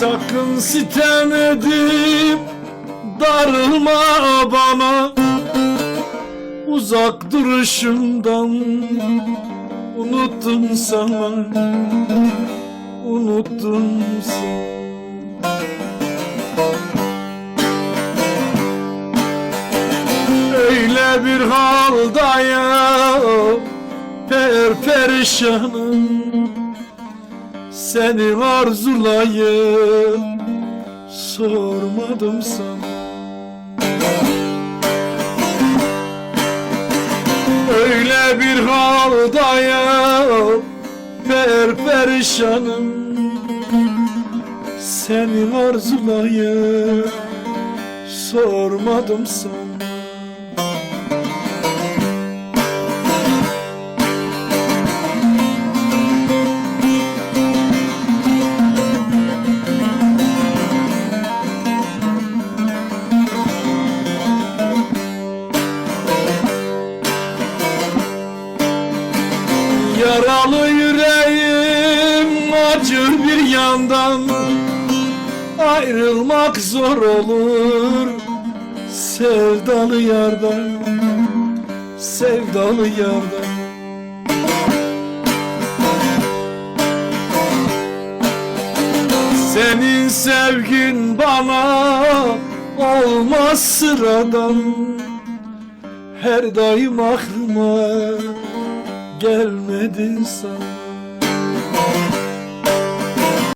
Sakın sitem edip darılma bana. Uzak duruşundan unuttum sana. Unuttum sana Öyle bir haldayım Per perişanım Seni arzulayıp Sormadım sana. Öyle bir haldayım Per perişanım. Seni arzulayıp Sormadım sana Yaralı yüreğim acır bir yandan. Ayrılmak zor olur Sevdalı yardan Sevdalı yardan Senin sevgin bana olmaz sıradan. Her daim aklıma gelmedi sana